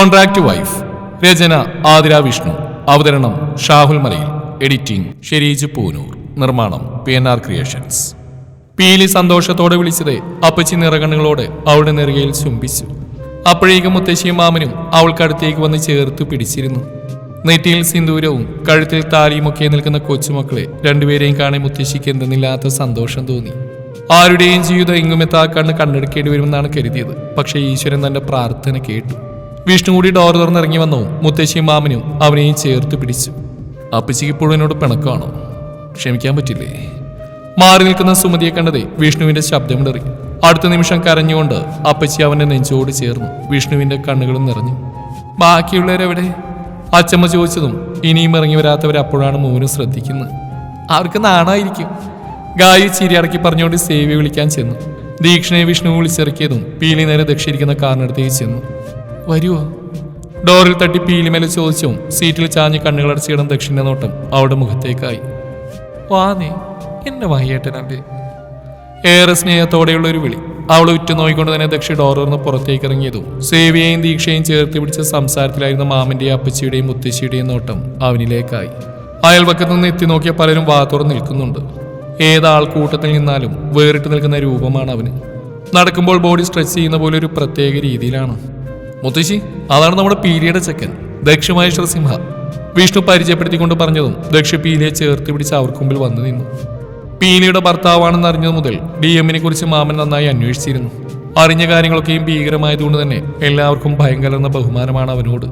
Contract wife രചന ആതിര വിഷ്ണു. അവതരണം Shahul Malayil. Editing Sherij Poonoor. നിർമ്മാണം പി എൻ ആർ ക്രിയേഷൻസ്. പീലി സന്തോഷത്തോടെ വിളിച്ചത് അപ്പച്ചി നിറകണ്ണുകളോടെ അവളുടെ നെറുകയിൽ ചുംബിച്ചു. അപ്പോഴേക്കും മുത്തശ്ശിയും മാമനും അവൾക്കടുത്തേക്ക് വന്ന് ചേർത്ത് പിടിച്ചിരുന്നു. നെറ്റിയിൽ സിന്ദൂരവും കഴുത്തിൽ താലിയുമൊക്കെ നിൽക്കുന്ന കൊച്ചുമക്കളെ രണ്ടുപേരെയും കാണാൻ മുത്തശ്ശിക്ക് എന്തെന്നില്ലാത്ത സന്തോഷം തോന്നി. ആരുടെയും ജീവിതം എങ്ങുമെത്താക്കാണ്ട് കണ്ടെടുക്കേണ്ടി വരുമെന്നാണ് കരുതിയത്. പക്ഷേ ഈശ്വരൻ തന്റെ പ്രാർത്ഥന കേട്ടു. വിഷ്ണു കൂടി ഡോർ തുറന്നിറങ്ങി വന്നു. മുത്തശ്ശിയും മാമനും അവനെയും ചേർത്ത് പിടിച്ചു. അപ്പച്ചിക്ക് ഇപ്പോഴും എന്നോട് പിണക്കമാണോ? ക്ഷമിക്കാൻ പറ്റില്ലേ? മാറി നിൽക്കുന്ന സുമതിയെ കണ്ടതേ വിഷ്ണുവിന്റെ ശബ്ദമിടറി അടുത്ത നിമിഷം കരഞ്ഞുകൊണ്ട് അപ്പച്ചി അവന്റെ നെഞ്ചോട് ചേർന്നു. വിഷ്ണുവിന്റെ കണ്ണുകളും നിറഞ്ഞു. ബാക്കിയുള്ളവരെവിടെ അച്ചമ്മ ചോദിച്ചതും ഇനിയും ഇറങ്ങി വരാത്തവർ അപ്പോഴാണ് മോനും ശ്രദ്ധിക്കുന്നത്. അവർക്ക് നാണായിരിക്കും. ഗായി ചിരിയടക്കി പറഞ്ഞുകൊണ്ട് സേവ്യ വിളിക്കാൻ ചെന്നു. ദീക്ഷണയെ വിഷ്ണു വിളിച്ചിറക്കിയതും പീലി നേരെ ദക്ഷിരിക്കുന്ന കാറിനടുത്തേക്ക് ചെന്നു. വരുവോ? ഡോറിൽ തട്ടി പീലിമേലെ ചോദിച്ചും സീറ്റിൽ ചാഞ്ഞ് കണ്ണുകളടച്ചിടം ദക്ഷിണ നോട്ടം അവളുടെ മുഖത്തേക്കായി. വാനേ എന്റെ മഹിയേട്ടനല്ലേ ഏറെ സ്നേഹത്തോടെയുള്ള ഒരു വിളി. അവൾ ഉറ്റുനോയിക്കൊണ്ട് തന്നെ ദക്ഷി ഡോറിന്ന് പുറത്തേക്ക് ഇറങ്ങിയതും സേവിയെയും ദീക്ഷയും ചേർത്ത് പിടിച്ച സംസാരത്തിലായിരുന്ന മാമന്റെയും അപ്പച്ചിയുടെയും മുത്തശ്ശിയുടെയും നോട്ടം അവനിലേക്കായി. അയൽവക്കത്ത് നിന്ന് എത്തി നോക്കിയ പലരും വാ തുറന്ന് നിൽക്കുന്നുണ്ട്. ഏതാൾക്കൂട്ടത്തിൽ നിന്നാലും വേറിട്ട് നിൽക്കുന്ന രൂപമാണ് അവന്. നടക്കുമ്പോൾ ബോഡി സ്ട്രെച്ച് ചെയ്യുന്ന പോലെ ഒരു പ്രത്യേക രീതിയിലാണ്. മുത്തശ്ശി അതാണ് നമ്മുടെ പീലിയുടെ ചെക്കൻ ദക്ഷമഹേശ്വര സിംഹ. വിഷ്ണു പരിചയപ്പെടുത്തിക്കൊണ്ട് പറഞ്ഞതും ദക്ഷ പീലിയെ ചേർത്ത് പിടിച്ച് അവർക്ക് മുമ്പിൽ വന്നു നിന്നു. പീലിയുടെ ഭർത്താവാണെന്ന് അറിഞ്ഞത് മുതൽ ഡി എമ്മിനെ കുറിച്ച് മാമൻ നന്നായി അന്വേഷിച്ചിരുന്നു. അറിഞ്ഞ കാര്യങ്ങളൊക്കെയും ഭീകരമായതുകൊണ്ട് തന്നെ എല്ലാവർക്കും ഭയം കലർന്ന ബഹുമാനമാണ് അവനോട്.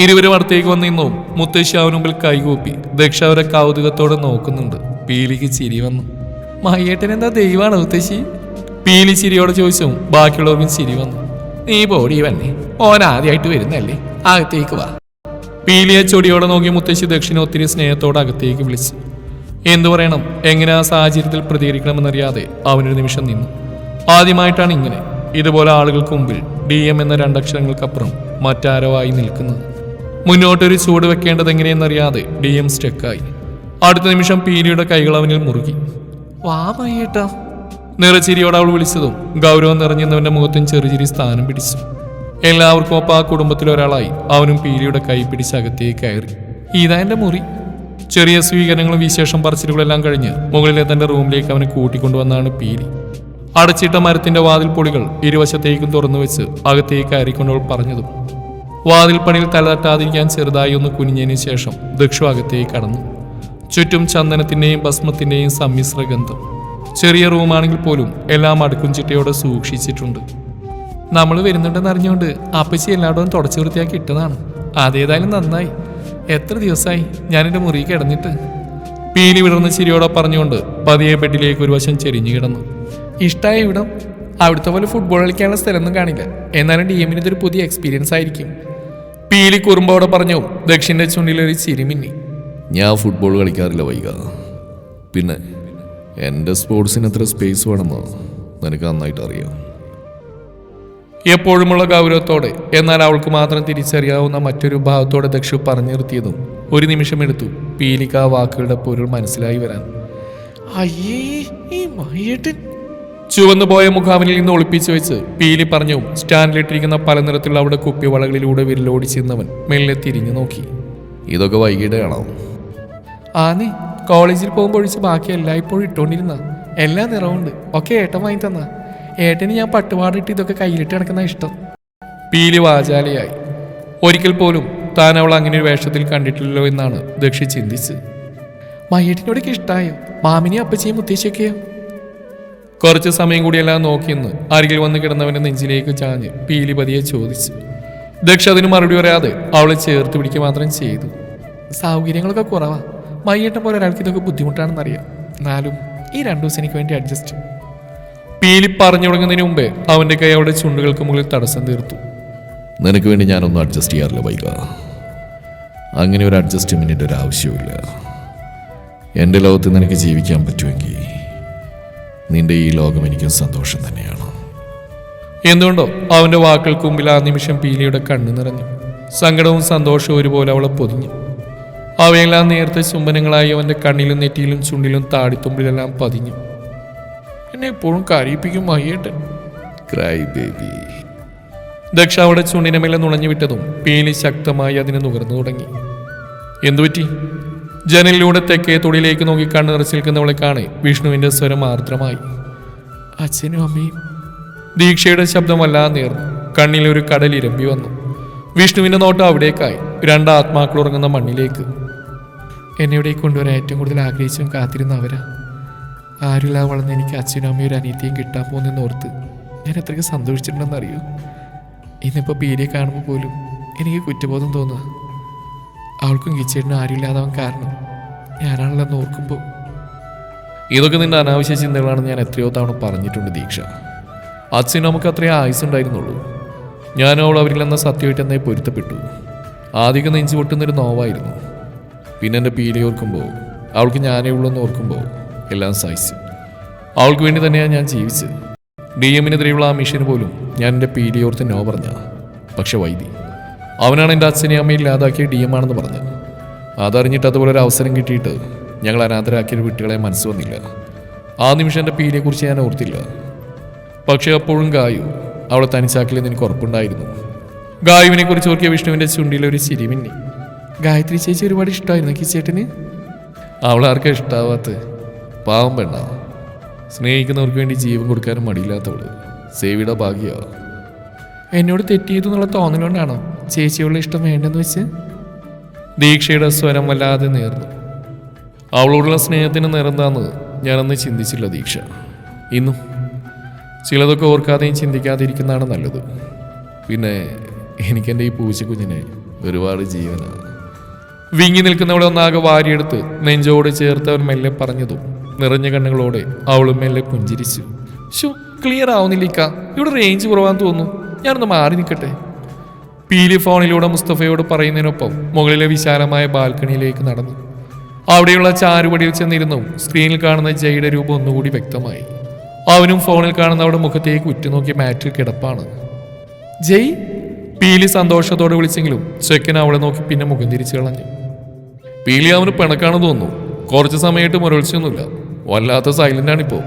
ഇരുവരും അടുത്തേക്ക് വന്നു നിന്നു. മുത്തശ്ശി അവന് മുമ്പിൽ കൈകൂപ്പി ദക്ഷ അവരെ കൗതുകത്തോടെ നോക്കുന്നുണ്ട്. പീലിക്ക് ചിരി വന്നു. മയ്യേട്ടൻ എന്താ ദൈവമാണ് മുത്തശ്ശി? പീലി ചിരിയോടെ ചോദിച്ചും ബാക്കിയുള്ളവർക്കും ചിരി വന്നു. നീ പോടി വന്നെ ഓൻ ആദ്യമായിട്ട് വരുന്നല്ലേ? അകത്തേക്ക് വാ. പീലിയെ ചൊടിയോടെ നോക്കി മുത്തശ്ശി ദക്ഷിണ ഒത്തിരി സ്നേഹത്തോടെ അകത്തേക്ക് വിളിച്ചു. എന്തു പറയണം? എങ്ങനെ ആ സാഹചര്യത്തിൽ പ്രതികരിക്കണമെന്നറിയാതെ അവനൊരു നിമിഷം നിന്നു. ആദ്യമായിട്ടാണ് ഇങ്ങനെ. ഇതുപോലെ ആളുകൾക്ക് മുമ്പിൽ ഡി എം എന്ന രണ്ടക്ഷരങ്ങൾക്കപ്പുറം മറ്റാരോ ആയി നിൽക്കുന്നത്. മുന്നോട്ടൊരു ചൂട് വെക്കേണ്ടത് എങ്ങനെയെന്നറിയാതെ ഡി എം സ്റ്റെക്കായി അടുത്ത നിമിഷം പീലിയുടെ കൈകൾ അവനിൽ മുറുകി. വാ മയ്യേട്ടാ നിറച്ചിരിയോടെ അവൾ വിളിച്ചതും ഗൗരവം നിറഞ്ഞവന്റെ മുഖത്തും ചെറുചിരി സ്ഥാനം പിടിച്ചു. എല്ലാവർക്കും ഒപ്പം ആ കുടുംബത്തിലൊരാളായി അവനും പീലിയുടെ കൈ പിടിച്ച് അകത്തേക്ക് കയറി. ഇതാ എന്റെ മുറി. ചെറിയ സ്വീകരണങ്ങളും വിശേഷം പറച്ചിലുകളെല്ലാം കഴിഞ്ഞ് മുകളിലെ തന്റെ റൂമിലേക്ക് അവനെ കൂട്ടിക്കൊണ്ടുവന്നാണ് പീലി. അടച്ചിട്ട മരത്തിന്റെ വാതിൽ പൊളികൾ ഇരുവശത്തേക്കും തുറന്നു വെച്ച് അകത്തേക്ക് കയറിക്കൊണ്ടവൾ പറഞ്ഞതും വാതിൽ പണിയിൽ തലതട്ടാതിരിക്കാൻ ചെറുതായി ഒന്ന് കുനിഞ്ഞതിന് ശേഷം ദക്ഷു അകത്തേക്ക് കടന്നു. ചുറ്റും ചന്ദനത്തിന്റെയും ഭസ്മത്തിന്റെയും സമ്മിശ്ര ഗന്ധം. ചെറിയ റൂമാണെങ്കിൽ പോലും എല്ലാം അടുക്കും ചിട്ടയോടെ സൂക്ഷിച്ചിട്ടുണ്ട്. നമ്മൾ വരുന്നുണ്ടെന്ന് അറിഞ്ഞുകൊണ്ട് അപ്പച്ചി എല്ലായിടവും തുടച്ചു വൃത്തിയാക്കി ഇട്ടതാണ്. അതേതായാലും നന്നായി. എത്ര ദിവസമായി ഞാൻ എന്റെ മുറി കിടന്നിട്ട്? പീലി വിടർന്ന ചിരിയോടെ പറഞ്ഞുകൊണ്ട് പതിയെ ബെഡിലേക്ക് ഒരു വശം ചെരിഞ്ഞു കിടന്നു. ഇഷ്ടമായ ഇവിടം. അവിടുത്തെ പോലെ ഫുട്ബോൾ കളിക്കാനുള്ള സ്ഥലമൊന്നും കാണില്ല. എന്നാലും ഡി എമ്മിന് ഇതൊരു പുതിയ എക്സ്പീരിയൻസ് ആയിരിക്കും. പീലി കുറുമ്പോടെ പറഞ്ഞു ദക്ഷിന്റെ ചുണ്ടിലൊരു ചിരിമിന്നി ഞാൻ ഫുട്ബോൾ കളിക്കാറില്ല വൈകാതെ. പിന്നെ എന്റെ സ്പോർട്സിന് എത്ര സ്പേസ് വേണമെന്ന് നിനക്ക് നന്നായിട്ട് അറിയാം. എപ്പോഴുമുള്ള ഗൗരവത്തോടെ എന്നാൽ അവൾക്ക് മാത്രം തിരിച്ചറിയാവുന്ന മറ്റൊരു ഭാവത്തോടെ ദക്ഷു പറഞ്ഞു നിർത്തിയതും ഒരു നിമിഷം എടുത്തു പീലിക ആ വാക്കുകളുടെ പൊരുൾ മനസ്സിലായി വരാൻ. അയ്യേ ഈ മയ്യേട്ടൻ ചുവന്നു പോയ മുഖാവനിൽ നിന്ന് ഒളിപ്പിച്ചു വെച്ച് പീലി പറഞ്ഞു സ്റ്റാൻഡിലിട്ടിരിക്കുന്ന പല നിറത്തിലുള്ള അവിടെ കുപ്പിവളകളിലൂടെ വിരലോടിച്ചിരുന്നവൻ മെല്ലെ തിരിഞ്ഞു നോക്കി. ഇതൊക്കെ വൈകിട്ട് ആനി കോളേജിൽ പോകുമ്പോൾ ഒഴിച്ച് ബാക്കി എല്ലായ്പ്പോഴും ഇട്ടുകൊണ്ടിരുന്ന എല്ലാ നിറവുണ്ട്. ഒക്കെ ഏട്ടൻ വാങ്ങി തന്ന. ഏട്ടന് ഞാൻ പട്ടുപാടിട്ട് ഇതൊക്കെ കയ്യിലിട്ട് കിടക്കുന്ന ഇഷ്ടം. പീലി വാചാലയായി. ഒരിക്കൽ പോലും താൻ അവൾ അങ്ങനെ ഒരു വേഷത്തിൽ കണ്ടിട്ടില്ലല്ലോ എന്നാണ് ദക്ഷി ചിന്തിച്ച് മയ്യേട്ടിനോടൊക്കെ ഇഷ്ടമായോ മാമിനെയും അപ്പച്ചയും മുത്തശ്ശിയൊക്കെയോ? കുറച്ച് സമയം കൂടിയെല്ലാം നോക്കിയെന്ന് അരികിൽ വന്ന് കിടന്നവന്റെ നെഞ്ചിലേക്ക് ചാഞ്ഞ് പീലി പതിയെ ചോദിച്ചു. ദക്ഷ അതിന് മറുപടി പറയാതെ അവളെ ചേർത്ത് പിടിക്കുക മാത്രം ചെയ്തു. സൗകര്യങ്ങളൊക്കെ കുറവാ. മയ്യേട്ടൻ പോലെ ഒരാൾക്ക് ഇതൊക്കെ ബുദ്ധിമുട്ടാണെന്നറിയാം. എന്നാലും ഈ രണ്ടു ദിവസം എനിക്ക് വേണ്ടി അഡ്ജസ്റ്റ് പീലി പറഞ്ഞു തുടങ്ങുന്നതിന് മുമ്പേ അവന്റെ കൈ അവളുടെ ചുണ്ടുകൾക്ക് മുകളിൽ തടസ്സം തീർത്തു. നിനക്ക് വേണ്ടി ഞാനൊന്നും അഡ്ജസ്റ്റ് ചെയ്യാറില്ല വൈക. അങ്ങനെ ഒരു അഡ്ജസ്റ്റ്മെന്റിന്റെ ഒരു ആവശ്യമില്ല എന്റെ ലോകത്ത് നിനക്ക് ജീവിക്കാൻ പറ്റുമെങ്കിൽ നിന്റെ ഈ ലോകം എനിക്കും സന്തോഷം തന്നെയാണ്. എന്തുകൊണ്ടോ അവന്റെ വാക്കുകൾക്ക് മുമ്പിൽ ആ നിമിഷം പീലിയുടെ കണ്ണു നിറഞ്ഞു. സങ്കടവും സന്തോഷവും ഒരുപോലെ അവളെ പൊതിഞ്ഞു. അവയെല്ലാം നേരത്തെ ചുംബനങ്ങളായി അവന്റെ കണ്ണിലും നെറ്റിയിലും ചുണ്ടിലും താടിത്തുമ്പിലെല്ലാം പതിഞ്ഞു. എന്നെ എപ്പോഴും കരയിപ്പിക്കും മയ്യേട്ടൻ. ക്രൈ ബേബി ദക്ഷ അവിടെ ചുണ്ടിനെ മേലെ നുണഞ്ഞു വിട്ടതും പീലി ശക്തമായി അതിനെ നുകർന്നു തുടങ്ങി. എന്തുപറ്റി ജനലിലൂടെ തെക്കേ തൊടിയിലേക്ക് നോക്കി കണ്ണു നിറച്ച് നിൽക്കുന്നവളെ കാണെ വിഷ്ണുവിന്റെ സ്വരം ആർദ്രമായി. അച്ഛനും അമ്മയും. ദീക്ഷയുടെ ശബ്ദം വല്ലാതെ നേർന്നു കണ്ണിലൊരു കടൽ ഇരമ്പി വന്നു. വിഷ്ണുവിന്റെ നോട്ടം അവിടേക്കായി. രണ്ട് ആത്മാക്കൾ ഉറങ്ങുന്ന മണ്ണിലേക്ക്. എന്നെ ഇവിടേക്ക് കൊണ്ടുവരാൻ ഏറ്റവും കൂടുതൽ ആഗ്രഹിച്ചും കാത്തിരുന്ന അവരാ. ആരുമില്ലാ വളർന്ന് എനിക്ക് അച്ഛനും അമ്മയും ഒരു കിട്ടാൻ പോകുന്നെന്ന് ഓർത്ത് ഞാൻ എത്രയ്ക്ക് സന്തോഷിച്ചിട്ടുണ്ടെന്ന് അറിയൂ ഇന്നിപ്പോൾ പീരിയെ കാണുമ്പോൾ പോലും എനിക്ക് കുറ്റബോധം തോന്നുക അവൾക്കും കിച്ചേടിനും ആരുമില്ലാതാവാൻ കാരണം ഞാനാണല്ലെന്ന് ഓർക്കുമ്പോൾ ഇതൊക്കെ നിന്റെ അനാവശ്യ ചിന്തകളാണെന്ന് ഞാൻ എത്രയോ തവണ പറഞ്ഞിട്ടുണ്ട് ദീക്ഷ. അച്ഛനും നമുക്ക് അത്രയും ആയുസ് ഉണ്ടായിരുന്നുള്ളൂ ഞാനും അവൾ അവരിലെന്ന സത്യമായിട്ട് എന്നേ പൊരുത്തപ്പെട്ടു. ആദ്യമൊക്കെ നെഞ്ചു പൊട്ടുന്നൊരു നോവായിരുന്നു. പിന്നെ എന്റെ പീലി ഓർക്കുമ്പോൾ അവൾക്ക് ഞാനേ ഉള്ളെന്ന് ഓർക്കുമ്പോൾ എല്ലാം സഹിച്ചു. അവൾക്ക് വേണ്ടി തന്നെയാണ് ഞാൻ ജീവിച്ചത്. ഡി എമ്മിനെതിരെയുള്ള ആ മിഷന് പോലും ഞാൻ എന്റെ പീലി ഓർത്ത് നോ പറഞ്ഞ. പക്ഷെ വൈദി അവനാണ് എന്റെ അച്ഛനെയും അമ്മയും ഇല്ലാതാക്കിയ ഡി എം ആണെന്ന് പറഞ്ഞത്. അതറിഞ്ഞിട്ട് അതുപോലെ ഒരു അവസരം കിട്ടിയിട്ട് ഞങ്ങൾ അനാഥരാക്കിയ കുട്ടികളെ മനസ്സ് വന്നില്ല. ആ നിമിഷം എന്റെ പീലിയെക്കുറിച്ച് ഞാൻ ഓർത്തില്ല. പക്ഷേ അപ്പോഴും ഗായു അവളെ തനിച്ചാക്കില്ലെന്ന് എനിക്ക് ഉറപ്പുണ്ടായിരുന്നു. ഗായുവിനെ കുറിച്ച് ഓർക്കിയ വിഷ്ണുവിന്റെ ചുണ്ടിൽ ഒരു ചിരി മിന്നി ഗായത്രി ചേച്ചി ഒരുപാട് ഇഷ്ടമായിരുന്നു കിച്ചേട്ടന്? അവളാർക്കാ ഇഷ്ടാവാത്ത? പാവം പെണ്ണ. സ്നേഹിക്കുന്നവർക്ക് വേണ്ടി ജീവൻ കൊടുക്കാനും മടിയില്ലാത്തവൾ. സേവിയുടെ ഭാഗ്യ. എന്നോട് തെറ്റിയതു എന്നുള്ള തോന്നലുകൊണ്ടാണോ ചേച്ചിയുള്ള ഇഷ്ടം വേണ്ടെന്ന് വെച്ച്? ദീക്ഷയുടെ സ്വരം വല്ലാതെ നേർന്നു. അവളോടുള്ള സ്നേഹത്തിന് നിറന്താന്ന് ഞാനന്ന് ചിന്തിച്ചില്ല ദീക്ഷ. ഇന്നും ചിലതൊക്കെ ഓർക്കാതെയും ചിന്തിക്കാതിരിക്കുന്നതാണ് നല്ലത്. പിന്നെ എനിക്കെന്റെ ഈ പൂച്ചക്കുഞ്ഞിനെ ഒരുപാട് ജീവനാണ് വിങ്ങി നിൽക്കുന്നവളെ ഒന്നാകെ വാരിയെടുത്ത് നെഞ്ചോട് ചേർത്ത് അവൻ മെല്ലെ പറഞ്ഞതും നിറഞ്ഞ കണ്ണുകളോടെ അവളും മെല്ലെ പുഞ്ചിരിച്ചു. ഷു ക്ലിയർ ആവുന്നില്ലിക്ക ഇവിടെ റേഞ്ച് കുറവാന്ന് തോന്നുന്നു. ഞാനൊന്ന് മാറി നിൽക്കട്ടെ. പീലി ഫോണിലൂടെ മുസ്തഫയോട് പറയുന്നതിനൊപ്പം മുകളിലെ വിശാലമായ ബാൽക്കണിയിലേക്ക് നടന്നു. അവിടെയുള്ള ചാരുപടിയിൽ ചെന്നിരുന്നു സ്ക്രീനിൽ കാണുന്ന ജയുടെ രൂപം ഒന്നുകൂടി വ്യക്തമായി. അവനും ഫോണിൽ കാണുന്ന അവളുടെ മുഖത്തേക്ക് ഉറ്റുനോക്കിയ മാറ്റിൽ കിടപ്പാണ്. ജയ് പീലി സന്തോഷത്തോടെ വിളിച്ചെങ്കിലും ചെക്കൻ അവളെ നോക്കി പിന്നെ മുഖം തിരിച്ചു കളഞ്ഞു. പീലി അവന് പിണക്കാണെന്ന് തോന്നുന്നു. കുറച്ച് സമയമായിട്ട് മുരളിച്ചൊന്നുമില്ല വല്ലാത്ത സൈലന്റ് ആണിപ്പോ.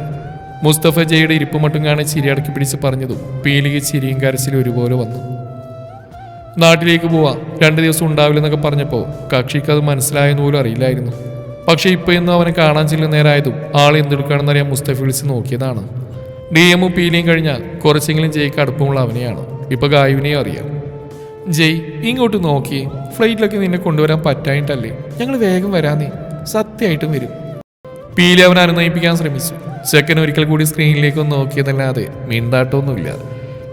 മുസ്തഫ ജയുടെ ഇരിപ്പ് മട്ടും കാണാൻ ചിരി അടക്കി പിടിച്ച് പറഞ്ഞതും പീലിക്ക് ചിരിയും കരച്ചിലും ഒരുപോലെ വന്നു. നാട്ടിലേക്ക് പോവാം. രണ്ട് ദിവസം ഉണ്ടാവില്ലെന്നൊക്കെ പറഞ്ഞപ്പോൾ കക്ഷിക്ക് അത് മനസ്സിലായെന്ന് പോലും അറിയില്ലായിരുന്നു. പക്ഷെ ഇപ്പൊ ഇന്ന് അവനെ കാണാൻ ചെല്ലുന്ന നേരമായതും ആൾ എന്തെടുക്കുകയാണെന്നറിയാൻ മുസ്തഫ വിളിച്ച് നോക്കിയതാണ്. ഡി എമ്മും പീലിയും കഴിഞ്ഞാൽ കുറച്ചെങ്കിലും ജയ്ക്ക് അടുപ്പമുള്ള അവനെയാണ്. ഇപ്പൊ ഗായുവിനെയും അറിയാം. ജയ് ഇങ്ങോട്ട് നോക്കി. ഫ്ലൈറ്റിലൊക്കെ നിന്നെ കൊണ്ടുവരാൻ പറ്റായിട്ടല്ലേ ഞങ്ങൾ വേഗം വരാന്നേ. സത്യമായിട്ടും വരും. പീലി അവൻ അനുനയിപ്പിക്കാൻ ശ്രമിച്ചു. ചെക്കൻ ഒരിക്കൽ കൂടി സ്ക്രീനിലേക്ക് ഒന്ന് നോക്കിയതല്ലാതെ മീൻതാട്ടമൊന്നുമില്ല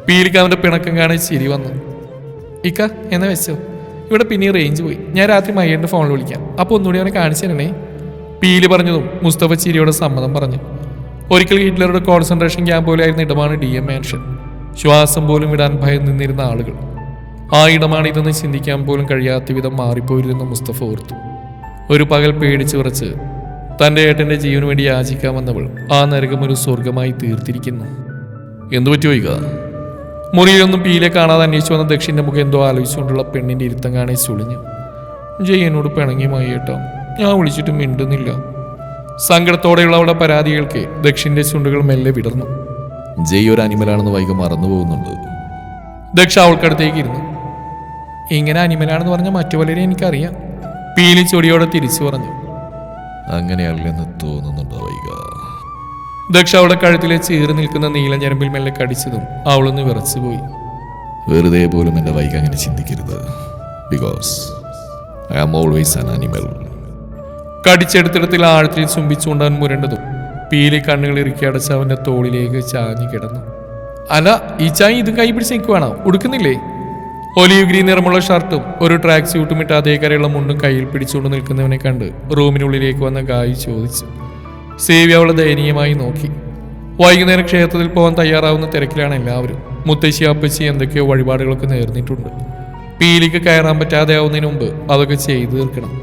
പീലിക്ക് അവന്റെ പിണക്കം കാണാൻ ചിരി വന്നു. ഇക്ക എന്നാ വെച്ചോ? ഇവിടെ പിന്നെ റേഞ്ച് പോയി. ഞാൻ രാത്രി മയ്യന്റെ ഫോണിൽ വിളിക്കാം. അപ്പോൾ ഒന്നുകൂടി അവനെ കാണിച്ചു തരണേ. പീലി പറഞ്ഞതും മുസ്തഫ ചിരിയോടെ സമ്മതം പറഞ്ഞു. ഒരിക്കൽ ഹിറ്റ്ലറുടെ കോൺസെൻട്രേഷൻ ക്യാമ്പ് പോലെയായിരുന്ന ഇടമാണ് ഡി എം മാൻഷൻ ശ്വാസം പോലും വിടാൻ ഭയം നിന്നിരുന്ന ആളുകൾ. ആ ഇടമാണ് ഇതെന്ന് ചിന്തിക്കാൻ പോലും കഴിയാത്ത വിധം മാറിപ്പോയിരുന്ന മുസ്തഫ ഓർത്തു. ഒരു പകൽ പേടിച്ചു വിറച്ച് തന്റെ ഏട്ടന്റെ ജീവന് വേണ്ടി യാചിക്കാമെന്നവൾ ആ നരകം ഒരു സ്വർഗമായി തീർത്തിരിക്കുന്നു. എന്തു പറ്റിയോ ഇക മുറിയിലൊന്നും പീലെ കാണാതെ അന്വേഷിച്ചു വന്ന ദക്ഷിന്റെ മുഖം എന്തോ ആലോചിച്ചുകൊണ്ടുള്ള പെണ്ണിന്റെ ഇരുത്തം കാണേ ചുളിഞ്ഞു ജയ് എന്നോട് പിണങ്ങിയമായി ഏട്ടോ ഞാൻ വിളിച്ചിട്ട് മിണ്ടുന്നില്ല. സങ്കടത്തോടെയുള്ള അവളുടെ പരാതികൾക്ക് ദക്ഷിന്റെ ചുണ്ടുകൾ മെല്ലെ വിടർന്നു. ജയ് ഒരു അനിമലാണെന്ന് വൈകി മറന്നു പോകുന്നുണ്ട് ദക്ഷ അവൾക്കടുത്തേക്ക് ഇരുന്നു. ഇങ്ങനെ അനിമലാണെന്ന് പറഞ്ഞ മറ്റു പലരെ എനിക്കറിയാം. പീലി ചൊടിയോടെ തിരിച്ചു പറഞ്ഞു. അങ്ങനെയല്ലെന്ന് തോന്നുന്നുണ്ടോ വൈക ദക്ഷ അവളുടെ കഴുത്തിലെ ചീറി നിൽക്കുന്ന നീല ഞരമ്പിൽ മെല്ലെ കടിച്ചതും അവളൊന്ന് വിറച്ചുപോയി. വെറുതെ പോലും എന്റെ വൈക അങ്ങനെ ചിന്തിക്കരുത്. Because I am always an animal കടിച്ചെടുത്തിടത്തിൽ ആഴത്തിൽ ചുംബിച്ചുകൊണ്ടാൻ മുരണ്ടതും. പീലി കണ്ണുകൾ ഇറുക്കി അടച്ച് അവന്റെ തോളിലേക്ക് ചാഞ്ഞു കിടന്നു. അല്ല ഈ ചായ ഇത് കൈ പിടിച്ച് നിൽക്കുവാണോ? ഉടുക്കുന്നില്ലേ? ഒലിവ് ഗ്രീൻ നിറമുള്ള ഷർട്ടും ഒരു ട്രാക്ക് സ്യൂട്ടും ഇട്ട് അതേ കരയുള്ള മുണ്ടും കയ്യിൽ പിടിച്ചുകൊണ്ട് നിൽക്കുന്നവനെ കണ്ട് റൂമിനുള്ളിലേക്ക് വന്ന ഗായി ചോദിച്ചു. സേവി അവളെ ദയനീയമായി നോക്കി. വൈകുന്നേരം ക്ഷേത്രത്തിൽ പോകാൻ തയ്യാറാവുന്ന തിരക്കിലാണ് എല്ലാവരും. മുത്തശ്ശി അപ്പച്ചി എന്തൊക്കെയോ വഴിപാടുകളൊക്കെ നേർന്നിട്ടുണ്ട്. പീലിക്ക് കയറാൻ പറ്റാതെ ആവുന്നതിന് മുമ്പ് അതൊക്കെ ചെയ്തു തീർക്കണം.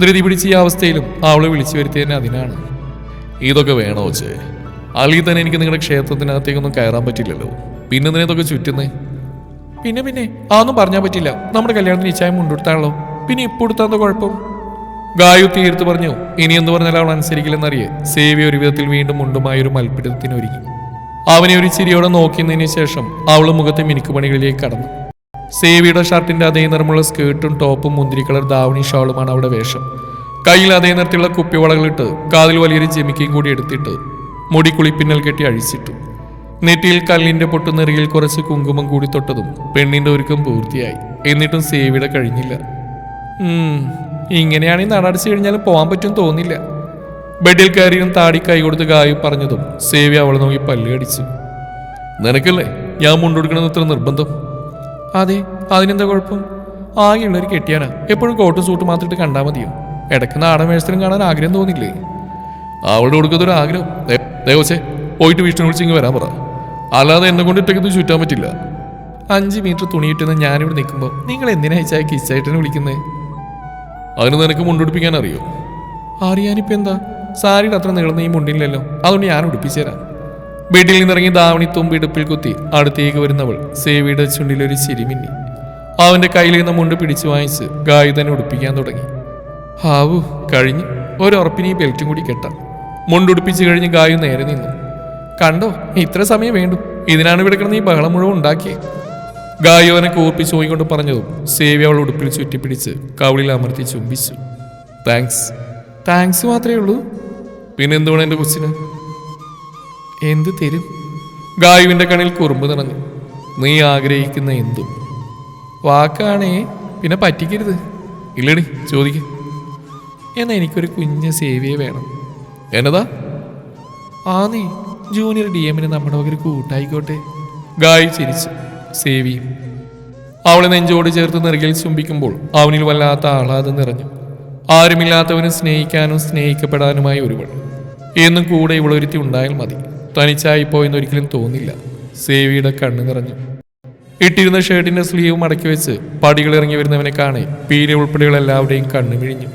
ധൃതി പിടിച്ച ഈ അവസ്ഥയിലും അവളെ വിളിച്ചു വരുത്തിയതന്നെ അതിനാണ്. ഇതൊക്കെ വേണോ ചേ അല്ലെങ്കിൽ തന്നെ എനിക്ക് നിങ്ങളുടെ ക്ഷേത്രത്തിനകത്തേക്കൊന്നും കയറാൻ പറ്റില്ലല്ലോ. പിന്നെ എന്തിനാ ഇതൊക്കെ ചുറ്റുന്നേ? പിന്നെ പിന്നെ അതൊന്നും പറഞ്ഞാൽ പറ്റില്ല. നമ്മുടെ കല്യാണത്തിന് ഇച്ചായം മുണ്ടെടുത്താണല്ലോ പിന്നെ ഇപ്പോൾ എടുത്താന്തോ കുഴപ്പം? ഗായു തീർത്ത് പറഞ്ഞു ഇനി എന്ന് പറഞ്ഞാലും അവൾ അനുസരിക്കില്ലെന്നറിയേ. സേവി ഒരു വിധത്തിൽ വീണ്ടും മുണ്ടുമായ ഒരു മൽപിടത്തിന് ഒരുങ്ങി. അവനെ ഒരു ചിരിയോടെ നോക്കിയതിനു ശേഷം അവൾ മുഖത്തെ മിനുക്കുപണികളിലേക്ക് കടന്നു. സേവിയുടെ ഷർട്ടിന്റെ അതേ നിറമുള്ള സ്കേർട്ടും ടോപ്പും മുന്തിരി കളർ ദാവണി ഷാളുമാണ് അവളുടെ വേഷം. കയ്യിൽ അതേ നിറത്തിലുള്ള കുപ്പിവളകളിട്ട് കാതിൽ വലിയൊരു ജമിക്കയും കൂടി എടുത്തിട്ട് മുടി കുളിപ്പിന്നൽ കെട്ടി അഴിച്ചിട്ടു. നെറ്റിയിൽ കല്ലിന്റെ പൊട്ടുനെറിയിൽ കുറച്ച് കുങ്കുമം കൂടി തൊട്ടതും പെണ്ണിന്റെ ഒരുക്കം പൂർത്തിയായി. എന്നിട്ടും സേവിടെ കഴിഞ്ഞില്ല. ഉം, ഇങ്ങനെയാണെങ്കിൽ നടടച്ചു കഴിഞ്ഞാൽ പോകാൻ പറ്റും തോന്നില്ല. ബെഡിൽ കയറിയും താടി കൈ കൊടുത്ത് ഗായു പറഞ്ഞതും സേവി അവളെ നോക്കി പല്ല് കടിച്ചു നിനക്കല്ലേ? ഞാൻ മുണ്ടെടുക്കണമെന്ന് ഇത്ര നിർബന്ധം? അതെ അതിനെന്താ കുഴപ്പം? ആകെയുള്ളൊരു കെട്ടിയാനാ. എപ്പോഴും കോട്ടും സൂട്ട് മാത്രം ഇട്ട് കണ്ടാൽ മതിയോ? ഇടയ്ക്ക് നാടൻ വേഷത്തിലും കാണാൻ ആഗ്രഹം തോന്നില്ലേ? അവളുടെ കൊടുക്കുന്നൊരു ആഗ്രഹം ദേ- ദേവസേ പോയിട്ട് വിഷ്ണു വിളിച്ചിങ്ങ് വരാൻ പറ. അല്ലാതെ എന്നെ കൊണ്ട് ഇട്ടേക്ക് ചുറ്റാൻ പറ്റില്ല. അഞ്ച് മീറ്റർ തുണിയിട്ടെന്ന് ഞാനിവിടെ നിൽക്കുമ്പോൾ നിങ്ങൾ എന്തിനാ അയച്ചാൽ കിച്ചായിട്ടിനെ വിളിക്കുന്നത് അതിന് നിനക്ക് മുണ്ടുടിപ്പിക്കാൻ അറിയോ? അറിയാനിപ്പോ എന്താ? സാരിയുടെ അത്ര നീളുന്ന ഈ മുണ്ടില്ലല്ലോ. അതുകൊണ്ട് ഞാൻ ഉടുപ്പിച്ചേരാം വീട്ടിൽ നിന്നിറങ്ങി ദാവണി തുമ്പി ഇടുപ്പിൽ കുത്തി അടുത്തേക്ക് വരുന്നവൾ സേവിയുടെ ചുണ്ടിലൊരു ചിരിമിന്നി അവന്റെ കയ്യിലിരുന്ന മുണ്ട് പിടിച്ചു വാങ്ങിച്ച് ഗായു തന്നെ ഉടുപ്പിക്കാൻ തുടങ്ങി. ഹാവു കഴിഞ്ഞ്. ഒരു ഉറപ്പിന് ബെൽറ്റും കൂടി കെട്ടാം. മുണ്ടുടുപ്പിച്ച് കഴിഞ്ഞ് ഗായു നേരെ നിന്നു. കണ്ടോ ഇത്ര സമയം വേണ്ടു. ഇതിനാണ് ഇവിടെ കിടന്ന് ഈ ബഹളം മുഴുവൻ ഉണ്ടാക്കിയത് ഗായു അവനെ കൂർപ്പിച്ച് പോയിക്കൊണ്ട് പറഞ്ഞതും സേവി അവൾ ഉടുപ്പിൽ ചുറ്റിപ്പിടിച്ച് കവിളിൽ അമർത്തി ചുംബിച്ചു. താങ്ക്സ് താങ്ക്സ് മാത്രമേ ഉള്ളൂ. പിന്നെ എന്തുവേണം എന്റെ കൊച്ചിന്? എന്ത് തരും? ഗായുവിന്റെ കണ്ണിൽ കുറുമ്പ് നിറഞ്ഞു. നീ ആഗ്രഹിക്കുന്ന എന്തും. വാക്കാണേ. പിന്നെ പറ്റിക്കരുത്. ഇല്ലടി ചോദിക്ക. എന്നാ എനിക്കൊരു കുഞ്ഞ് സേവിയെ വേണം. എന്നതാ? ആ നീ. ജൂനിയർ ഡി എമ്മിന് നമ്മുടെ ഒരു കൂട്ടായിക്കോട്ടെ. ഗായി ചിരിച്ചു സേവിയും അവളെ നെഞ്ചോട് ചേർത്ത് നിറകിൽ ചുംബിക്കുമ്പോൾ അവനിൽ വല്ലാത്ത ആഹ്ലാദം നിറഞ്ഞു. ആരുമില്ലാത്തവന് സ്നേഹിക്കാനും സ്നേഹിക്കപ്പെടാനുമായി ഒരുവൾ. എന്നും കൂടെ ഇവളൊരുത്തി ഉണ്ടായാൽ മതി. തനിച്ചായിപ്പോ എന്നൊരിക്കലും തോന്നില്ല. സേവിയുടെ കണ്ണു നിറഞ്ഞു. ഇട്ടിരുന്ന ഷർട്ടിന്റെ സ്ലീവ് മടക്കി വെച്ച് പടികൾ ഇറങ്ങി വരുന്നവനെ കാണെ പീരി ഉൾപ്പെടെയുള്ള കണ്ണു മിഴിഞ്ഞു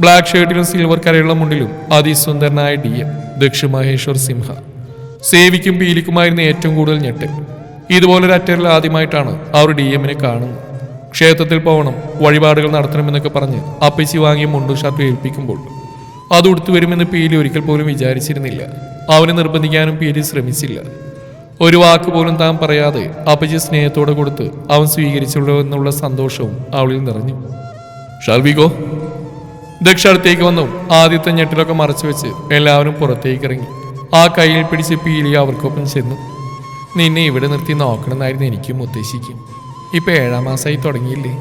ബ്ലാക്ക് ഷർട്ടിലും സിൽവർ കരയുള്ള മുണ്ടിലും അതിസുന്ദരനായ ഡി എം ദക്ഷ മഹേശ്വർ സിംഹ. സേവിക്കും പീലിക്കുമായിരുന്ന ഏറ്റവും കൂടുതൽ ഞെട്ടൽ ഇതുപോലൊരു അറ്ററിൽ ആദ്യമായിട്ടാണ് അവർ ഡി എമ്മിനെ കാണുന്നത്. ക്ഷേത്രത്തിൽ പോകണം വഴിപാടുകൾ നടത്തണമെന്നൊക്കെ പറഞ്ഞ് അപ്പച്ചി വാങ്ങിയ മുണ്ടും ഷർട്ടും ഏൽപ്പിക്കുമ്പോൾ അത് ഉടുത്തു വരുമെന്ന് പീലി ഒരിക്കൽ പോലും വിചാരിച്ചിരുന്നില്ല. അവനെ നിർബന്ധിക്കാനും പീലി ശ്രമിച്ചില്ല. ഒരു വാക്ക് പോലും താൻ പറയാതെ അപ്പച്ചി സ്നേഹത്തോടെ കൊടുത്ത് അവൻ സ്വീകരിച്ചുള്ളൂ എന്നുള്ള സന്തോഷവും അവളിൽ നിറഞ്ഞു. ഷർവികോ ദക്ഷ അടുത്തേക്ക് വന്നു. ആദ്യത്തെ ഞെട്ടിലൊക്കെ മറച്ചു വെച്ച് എല്ലാവരും പുറത്തേക്ക് ഇറങ്ങി ആ കയ്യിൽ പിടിച്ച് പീലി അവർക്കൊപ്പം ചെന്നു. നിന്നെ ഇവിടെ നിർത്തി നോക്കണമെന്നായിരുന്നു എനിക്കും ഉദ്ദേശിക്കും. ഇപ്പം ഏഴാം മാസമായി തുടങ്ങിയില്ലേ?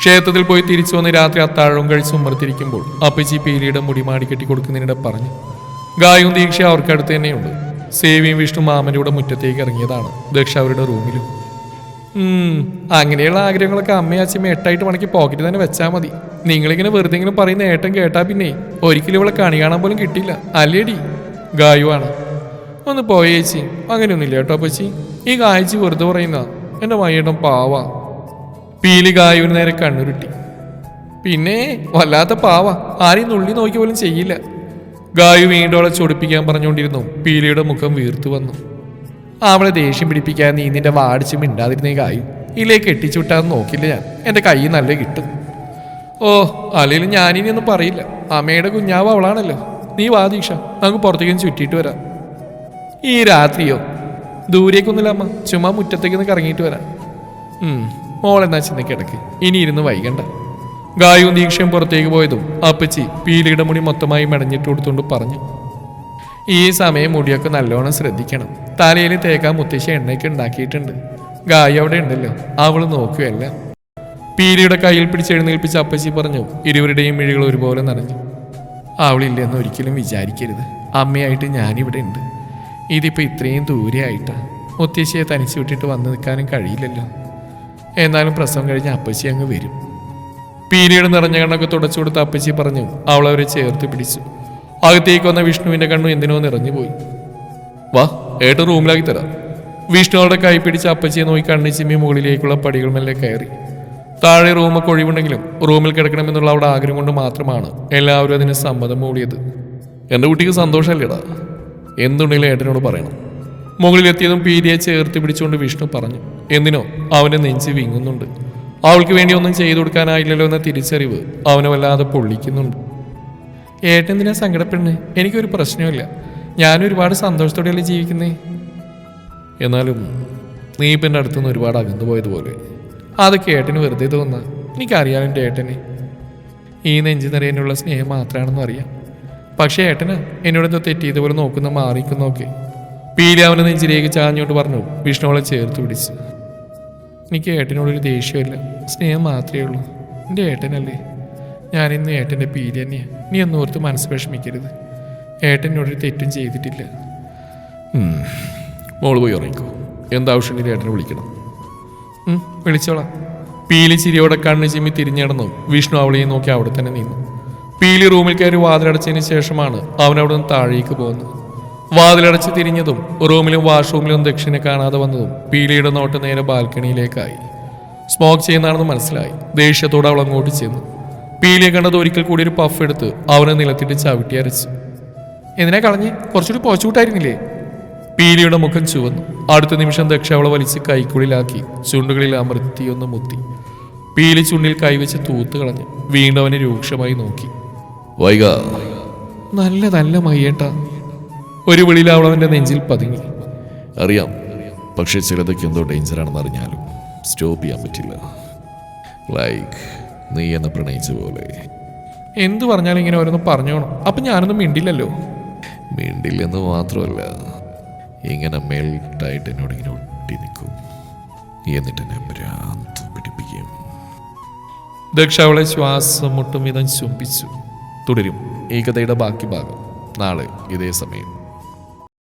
ക്ഷേത്രത്തിൽ പോയി തിരിച്ചു വന്ന് രാത്രി അത്താഴവും കഴിച്ച് ഉമ്മർത്തിരിക്കുമ്പോൾ അപ്പച്ചി പീലിയുടെ മുടി മാടി കെട്ടി കൊടുക്കുന്നതിനിടെ പറഞ്ഞു ഗായവും ദീക്ഷ അവർക്കടുത്ത് തന്നെയുണ്ട്. സേവിയും വിഷ്ണു മാമന്റെ കൂടെ മുറ്റത്തേക്ക് ഇറങ്ങിയതാണ്. ദക്ഷ അവരുടെ റൂമിലും. അങ്ങനെയുള്ള ആഗ്രഹങ്ങളൊക്കെ അമ്മയും അച്ഛമ്മ എട്ടായിട്ട് മണിക്ക് പോക്കറ്റിൽ തന്നെ വെച്ചാൽ മതി. നിങ്ങളിങ്ങനെ വെറുതെ ഇങ്ങനെ പറയുന്ന ഏട്ടം കേട്ടാ പിന്നെ ഒരിക്കലും ഇവളെ കണി കാണാൻ പോലും കിട്ടില്ല അല്ലേടി? ഗായുവാണ്. ഒന്ന് പോയ ചേച്ചി. അങ്ങനെയൊന്നുമില്ല കേട്ടോ അപ്പച്ചി. ഈ ഗായച്ചി വെറുതെ പറയുന്ന എന്റെ മയ്യേട്ടൻ പാവ. പീലി ഗായുവിന് നേരെ കണ്ണുരുട്ടി. പിന്നെ വല്ലാത്ത പാവ. ആരെയും നുള്ളി നോക്കി പോലും ചെയ്യില്ല. ഗായു വീണ്ടും അവളെ ചൊടിപ്പിക്കാൻ പറഞ്ഞുകൊണ്ടിരുന്നു. പീലിയുടെ മുഖം വീർത്തു വന്നു. അവളെ ദേഷ്യം പിടിപ്പിക്കാൻ നീ നിന്റെ വാടിച്ച് മിണ്ടാതിരുന്നേ ഗായു. ഇല്ലേ കെട്ടിച്ചുവിട്ടാന്ന് നോക്കില്ല ഞാൻ. എന്റെ കൈ നല്ല കിട്ടും. ഓ അല്ലെങ്കിലും ഞാനിനി ഒന്നും പറയില്ല. അമ്മയുടെ കുഞ്ഞാവ് അവളാണല്ലോ. നീ വാ ദീക്ഷ. നമുക്ക് പുറത്തേക്കും ചുറ്റിയിട്ട് വരാം. ഈ രാത്രിയോ? ദൂരേക്കൊന്നുമില്ല അമ്മ. ചുമ്മാ മുറ്റത്തേക്ക് ഒന്ന് കറങ്ങിയിട്ട് വരാം. മോളെന്നാ ചെന്ന് കിടക്ക്. ഇനി ഇരുന്ന് വൈകണ്ട. ഗായും ദീക്ഷയും പുറത്തേക്ക് പോയതും അപ്പച്ചി പീലിയുടെ മുടി മൊത്തമായി മെടഞ്ഞിട്ട് കൊടുത്തുകൊണ്ട് പറഞ്ഞു. ഈ സമയം മുടിയൊക്കെ നല്ലോണം ശ്രദ്ധിക്കണം. തലയിൽ തേക്കാൻ മുത്തശ്ശി എണ്ണയ്ക്ക് ഉണ്ടാക്കിയിട്ടുണ്ട്. ഗായ അവിടെ ഉണ്ടല്ലോ. അവൾ നോക്കുകയല്ല പീലിയുടെ കയ്യിൽ പിടിച്ച് എഴുന്നേൽപ്പിച്ച് അപ്പച്ചി പറഞ്ഞു. ഇരുവരുടെയും മിഴികൾ ഒരുപോലെ നനഞ്ഞു. അവളില്ലെന്ന് ഒരിക്കലും വിചാരിക്കരുത്. അമ്മയായിട്ട് ഞാനിവിടെ ഉണ്ട്. ഇതിപ്പോൾ ഇത്രയും ദൂരെയായിട്ടാ മുത്തശ്ശിയെ തനിച്ച് വിട്ടിട്ട് വന്നു നിൽക്കാനും കഴിയില്ലല്ലോ. എന്നാലും പ്രസവം കഴിഞ്ഞ് അപ്പച്ചി അങ്ങ് വരും. പീലിയുടെ നിറഞ്ഞ കണ്ണൊക്കെ തുടച്ചു കൊടുത്ത് അപ്പച്ചി പറഞ്ഞു അവൾ അവരെ ചേർത്ത് പിടിച്ചു. അകത്തേക്ക് വന്ന വിഷ്ണുവിന്റെ കണ്ണു എന്തിനോ നിറഞ്ഞുപോയി. വാ ഏട്ടൻ റൂമിലാക്കി തരാം. വിഷ്ണുവളുടെ കൈ പിടിച്ച് അപ്പച്ചിയെ നോക്കി കണ്ണിച്ചിമ്മി മുകളിലേക്കുള്ള പടികൾ മെല്ലെ കയറി. താഴെ റൂമൊക്കെ ഒഴിവുണ്ടെങ്കിലും റൂമിൽ കിടക്കണമെന്നുള്ള അവിടെ ആഗ്രഹം കൊണ്ട് മാത്രമാണ് എല്ലാവരും അതിന് സമ്മതം മൂടിയത്. എന്റെ കുട്ടിക്ക് സന്തോഷമല്ലേടാ? എന്തുണ്ടെങ്കിലും ഏട്ടനോട് പറയണം. മുകളിലെത്തിയതും പീരിയെ ചേർത്ത് പിടിച്ചുകൊണ്ട് വിഷ്ണു പറഞ്ഞു എന്തിനോ? അവന്റെ നെഞ്ച് വിങ്ങുന്നുണ്ട്. അവൾക്ക് വേണ്ടി ഒന്നും ചെയ്തു കൊടുക്കാനായില്ലല്ലോ എന്ന തിരിച്ചറിവ് അവനെ വല്ലാതെ പൊള്ളിക്കുന്നുണ്ട്. ഏട്ടൻ എന്തിനാ സങ്കടപ്പെടുന്നത് എനിക്കൊരു പ്രശ്നമില്ല ഞാൻ ഒരുപാട് സന്തോഷത്തോടെയല്ലേ ജീവിക്കുന്നേ? എന്നാലും നീ ഇപ്പം എന്റെ അടുത്തുനിന്ന് ഒരുപാട് അകന്നു പോയതുപോലെ. അതൊക്കെ ഏട്ടന് വെറുതെ തോന്നുക എനിക്കറിയാം എന്റെ ഏട്ടനെ. ഈ നെഞ്ചു നിറയാനുള്ള സ്നേഹം മാത്രമാണെന്ന് അറിയാം. പക്ഷേ ഏട്ടന് എന്നോട് തെറ്റിയതുപോലെ നോക്കുന്ന മാറിക്കുന്നൊക്കെ പീലി അവനെ നെഞ്ചിലേക്ക് ചാഞ്ഞോട്ട് പറഞ്ഞു വിഷ്ണുവളെ ചേർത്ത് പിടിച്ചു. എനിക്ക് ഏട്ടനോടൊരു ദേഷ്യമില്ല സ്നേഹം മാത്രമേ ഉള്ളൂ. എന്റെ ഏട്ടനല്ലേ. ഞാനിന്ന് ഏട്ടന്റെ പീലി തന്നെയാണ് നീ ഒന്നോർത്ത് മനസ്സ് വിഷമിക്കരുത്. ഏട്ടനോടൊരു തെറ്റും ചെയ്തിട്ടില്ല. മോൾ പോയി ഉറങ്ങിക്കോ. എന്താവശ്യമുണ്ടെങ്കിൽ ഏട്ടനെ വിളിക്കണം. വിളിച്ചോളാം. പീലി ചിരിയോടെ കണ്ണ് ചിമ്മി തിരിഞ്ഞടന്നു വിഷ്ണു അവളെ നോക്കി അവിടെ തന്നെ നിന്നു. പീലി റൂമിൽ കയറി വാതിലടച്ചതിന് ശേഷമാണ് അവൻ നിന്ന് താഴേക്ക് പോകുന്നത്. വാതിലടച്ച് തിരിഞ്ഞതും റൂമിലും വാഷ്റൂമിലും ദക്ഷിണെ കാണാതെ വന്നതും പീലിയുടെ നോട്ട് നേരെ ബാൽക്കണിയിലേക്കായി. സ്മോക്ക് ചെയ്യുന്നതാണെന്ന് മനസ്സിലായി. ദേഷ്യത്തോടെ അവൾ അങ്ങോട്ട് ചെന്നു. പീലിയെ കണ്ടത് ഒരിക്കൽ കൂടി ഒരു പഫ് എടുത്ത് അവനെ നിലത്തിട്ട് ചവിട്ടി അരച്ചു. എന്തിനാ കളഞ്ഞ്? കുറച്ചുകൂടി പോച്ചുകൂട്ടായിരുന്നില്ലേ പീലിയുടെ മുഖം ചുവന്നു. അടുത്ത നിമിഷം ദക്ഷ അവളെ വലിച്ച് കൈക്കുള്ളിലാക്കി ചുണ്ടുകളിൽ അമൃത്തിയൊന്ന് ഒന്ന് മുത്തി. പീലി ചുണ്ടിൽ കൈവച്ച് തൂത്ത് കളഞ്ഞു വീണ്ടും അവനെ രൂക്ഷമായി നോക്കി. വൈക. നല്ല നല്ല മയ്യേട്ട. ഒരു വിളിയിൽ അവൾ നെഞ്ചിൽ പതുങ്ങി. അറിയാം. പക്ഷെ ചിലതൊക്കെ എന്തോ ഡേഞ്ചറാണെന്ന് അറിഞ്ഞാലും സ്റ്റോപ്പ് ചെയ്യാൻ പറ്റില്ല. ലൈക്ക് നീ എന്നെ പ്രണയിച്ച പോലെ. എന്തു പറഞ്ഞാലും ഇങ്ങനെ ഓരോന്ന് പറഞ്ഞോണം. അപ്പൊ ഞാനൊന്നും മിണ്ടില്ലല്ലോ? മിണ്ടില്ലെന്ന് മാത്രമല്ല. ഇങ്ങനെ മെൽട്ടായിട്ട് എന്നോട് ഇങ്ങനെ ഒട്ടി നിൽക്കും. എന്നിട്ട് എന്നെ ഭ്രാന്ത് പിടിപ്പിക്കും. ദക്ഷ അവളെ ശ്വാസം മുട്ടും വിധം ചുംബിച്ചു തുടരും. ഈ കഥയുടെ ബാക്കി ഭാഗം. നാളെ ഇതേ സമയം.